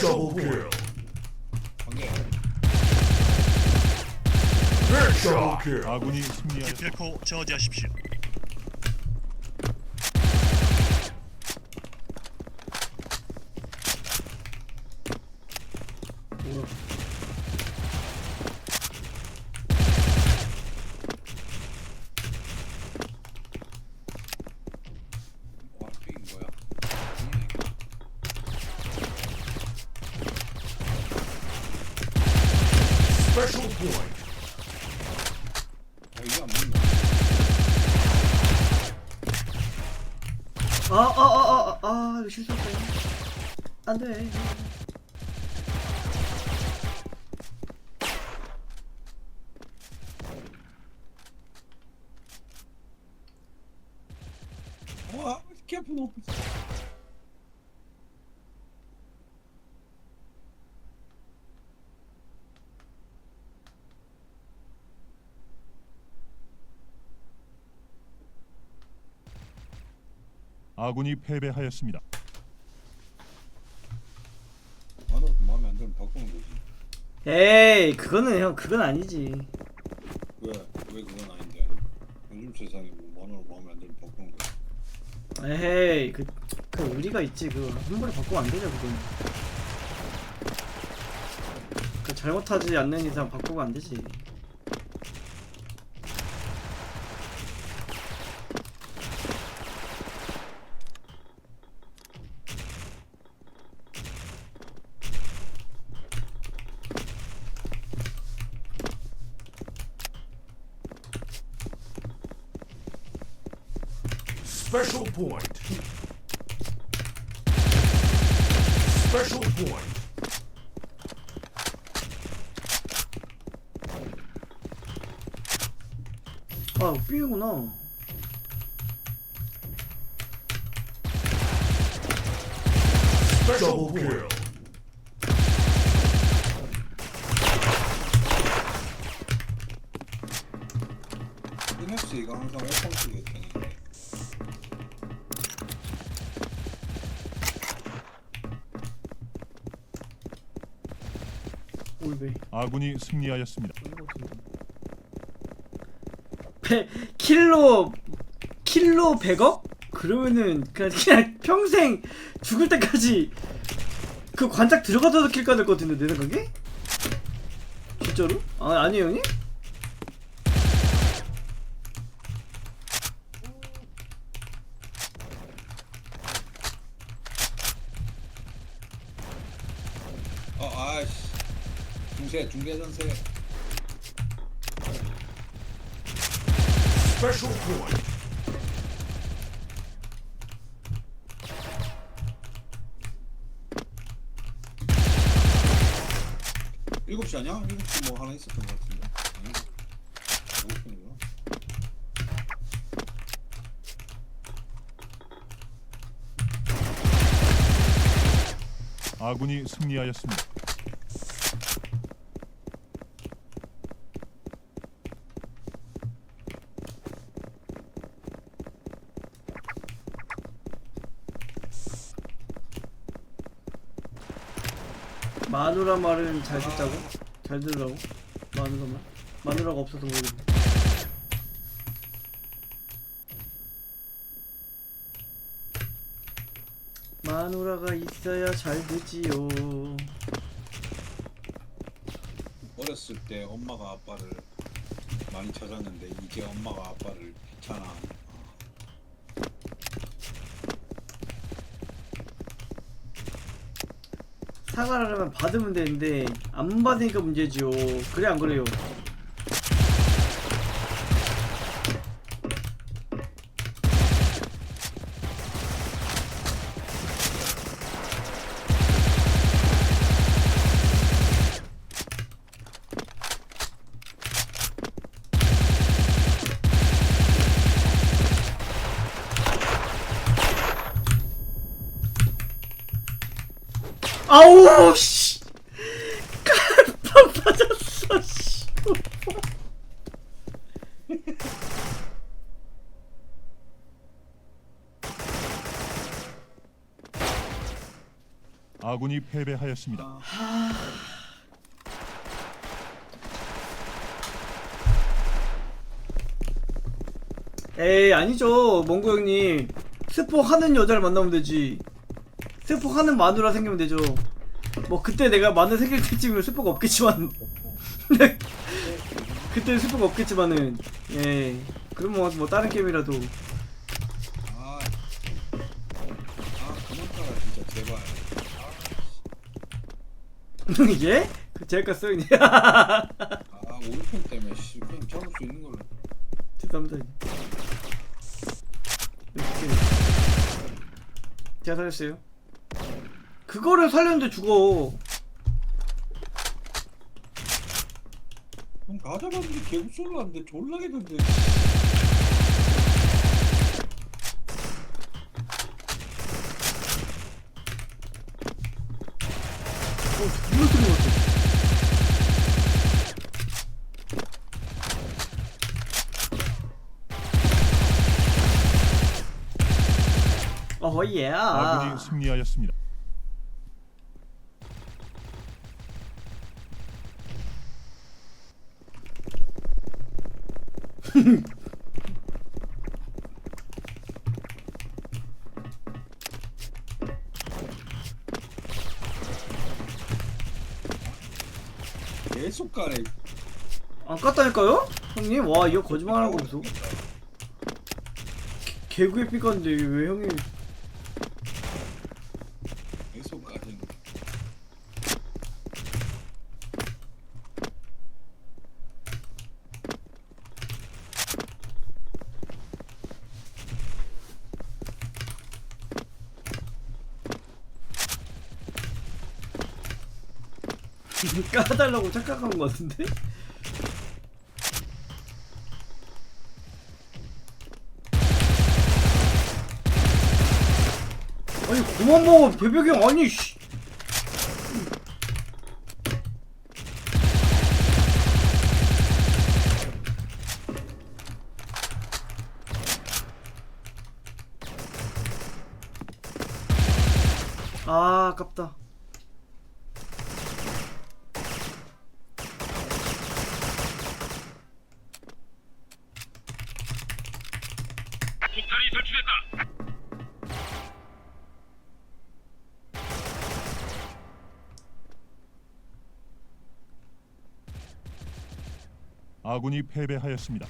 Double kill. kill. 아군이 승리하였습니다. 기필코 저지하십시오. 안 돼. 와 캐프 높이 아군이 패배하였습니다. 나도 마음에 안 들면 바꾸는 거지 에이, 그거는 형, 그건 아니지. 왜? 왜 그건 아닌데 요즘 세상에 뭐 만원 마음에 안 들면 바꾸는 거야 에이, 그, 그 의리가 있지. 그 함부로 바꾸면 안 되죠, 그건. 그 잘못하지 않는 이상 바꾸면 안 되지. Special point. Special point. 아, 삐구나. Special kill. NFC가 항상 오픈 쪽에 되는 데 올베. 아군이 승리하였습니다. 배, 킬로, 킬로 100억? 그러면은, 그냥, 그냥 평생 죽을 때까지 그 관짝 들어가서도 킬 까 될 것 같은데, 내 생각에? 진짜로? 아, 아니에요, 형님? 어 아이씨 중계 전세 Special point. 일곱 시 아니야? 일곱 시뭐 하나 있었던 것 같은데 아니 일곱 시구나 아군이 승리하였습니다. 마누라 말은 잘 듣자고? 잘 들으라고? 마누라 말? 마누라가 없어서 모르겠네. 마누라가 있어야 잘 듣지요. 어렸을 때 엄마가 아빠를 많이 찾았는데 이제 엄마가 아빠를 귀찮아 사과를 하면 받으면 되는데 안 받으니까 문제지요. 그래 안 그래요? 아우 씨. 칼빵 맞았어 씨. 아군이 패배하였습니다. 아, 에이 아니죠 몽구 형님 스포 하는 여자를 만나면 되지 스포 하는 마누라 생기면 되죠. 뭐 그때 내가 마누라 생길 때쯤이면 스포가 없겠지만. 그때 스포가 없겠지만은 예. 그럼 뭐, 뭐 다른 게임이라도. 아, 아 그만 따라 진짜. 제발. 아, 예? 그 제가 써있네 아 오른편 때문에 씨 그냥 잡을 수 있는 걸로. 죄송합니다. 이렇게 제가 살렸어요 그거를 살렸는데 죽어 그럼 다 잡았는데 개구 쏠랐는데 졸라겠는데. 어, 정말 들어갔어. 어, 예. 아군이 승리하였습니다. 계속 가네. 안 깠다니까요? 형님, 와, 이거 거짓말하는 거 없어. 개구에 삐깠는데 왜 형이. 계속 가네. 까달라고 착각한 거 같은데? 아니 그만 먹어 배벽이 아니 씨. 아 아깝다 아군이 패배하였습니다.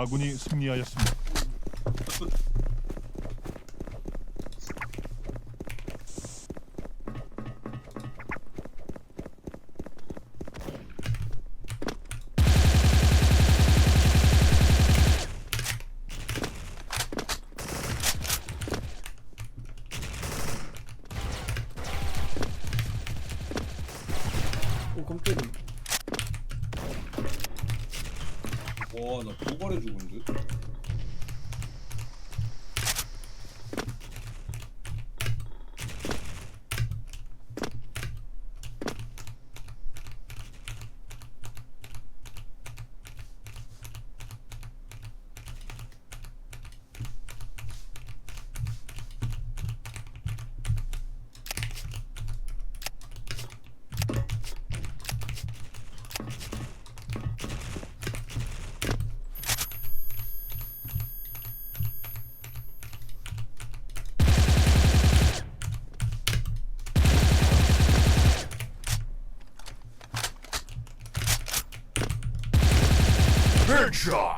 아군이 승리하였습니다. 와나 도발해 죽은 듯?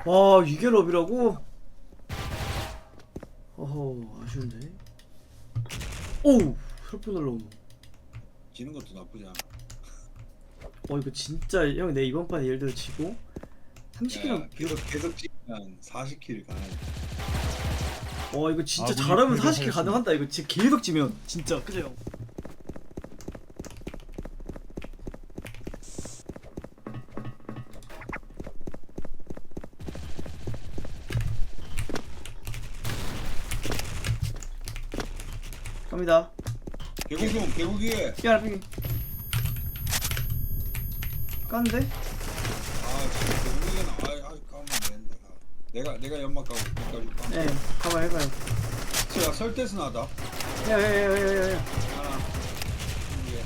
와 이게 럽이라고? 어허 아쉬운데. 오우 혈포 날라오네. 지는 것도 나쁘지 않아. 어 이거 진짜 형 내 이번 판 예를 들어 지고 30kg 야, 계속 계속 찍으면 40킬 가능 와 이거 진짜 아군이 잘하면 40킬 패배하였습니다. 가능한다. 이거 진짜 계속 지면 진짜 그죠 형? 갑니다 개고기 형 개고기에 삐아라 삐 깠는데? 아 진짜 개고기는 아 아직 까면 되는데 아, 내가 내가 연막 까고 까줄까. 네 가봐요 해봐요. 야 설대스 나다. 야야야야야야. 하나. 두 개.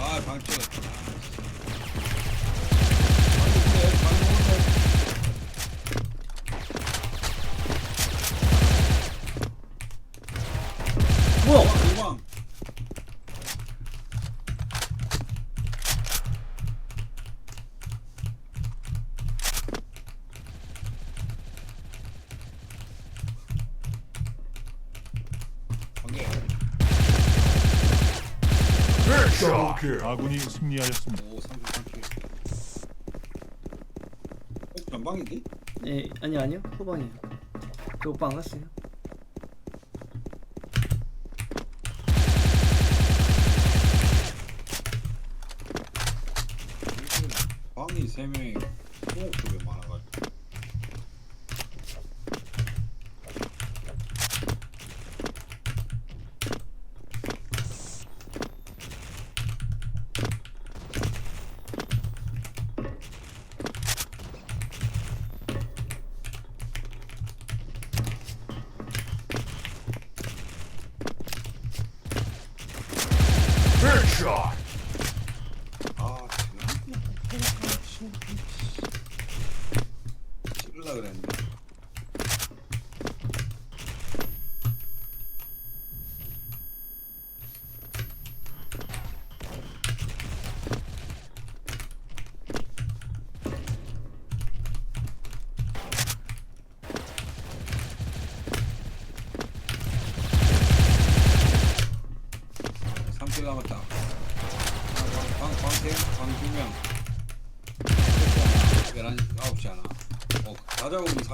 아 방치 뭐야 도망. 아군이 승리하였습니다. 오 33킬 어 전방인데? 네 아니요 아니요 후방이에요 저 오빠 안 갔어요 방이 3명이 호흡 쪽에 많아가지고 Headshot.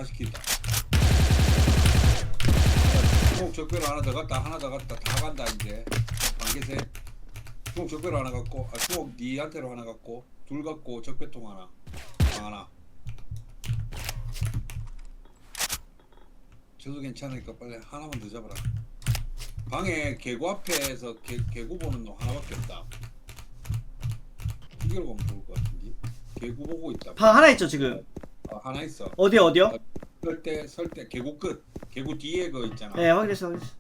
다 40킬이다. 주먹 적배로 하나 더 갔다, 하나 더 갔다, 다 간다, 이제. 반개세. 주먹 적배로 하나 갔고, 아, 주먹 니한테로 하나 갔고, 둘 갔고, 적배통 하나. 방 하나. 저도 괜찮으니까 빨리 하나만 더 잡아라. 방에 개구 앞에서 개, 개구 보는 놈 하나밖에 없다. 이걸 보면 좋을 것 같은데. 개구 보고 있다. 방 하나 있죠 지금 아, 하나 있어. 어디 어디요? 설때 설때 개구 끝. 개구 뒤에 그 있잖아. 네 확인했어 확인했어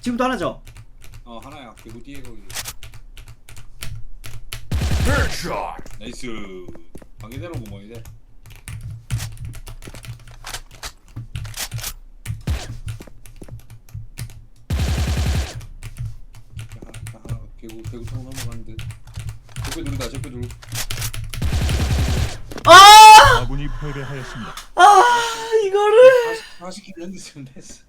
지금도 하나죠? 어 하나야. 개구 뒤에 거기. Headshot. 나이스. 방해되는 거? 하나, 하나, 개구 개구 타고 넘어가는데. 적배 둘이다. 적배 둘. 아! 아군이 패배하였습니다. 아 이거를 40, 40킬 연습 됐어.